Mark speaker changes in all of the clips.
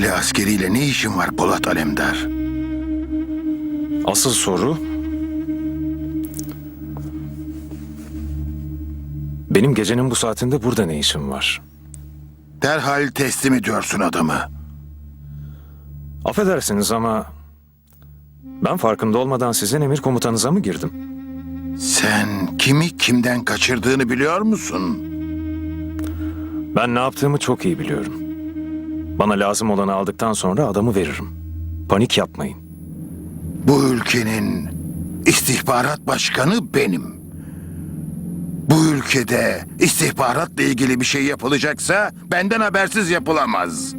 Speaker 1: İsrailli askeriyle ne işin var Polat Alemdar?
Speaker 2: Asıl soru... Benim gecenin bu saatinde burada ne işim var?
Speaker 1: Derhal teslim ediyorsun adamı.
Speaker 2: Affedersiniz ama... Ben farkında olmadan sizin emir komutanıza mı girdim?
Speaker 1: Sen kimi kimden kaçırdığını biliyor musun?
Speaker 2: Ben ne yaptığımı çok iyi biliyorum. Bana lazım olanı aldıktan sonra adamı veririm. Panik yapmayın.
Speaker 1: Bu ülkenin istihbarat başkanı benim. Bu ülkede istihbaratla ilgili bir şey yapılacaksa benden habersiz yapılamaz.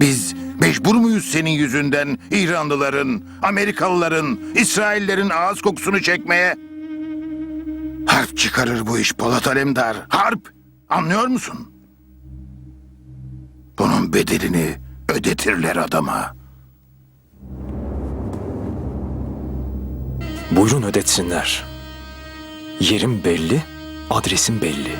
Speaker 1: Biz mecbur muyuz senin yüzünden İranlıların, Amerikalıların, İsraillerin ağız kokusunu çekmeye? Harp çıkarır bu iş Polat Alemdar. Harp! Anlıyor musun? Bedelini ödetirler adama.
Speaker 2: Buyurun ödetsinler. Yerim belli, adresim belli.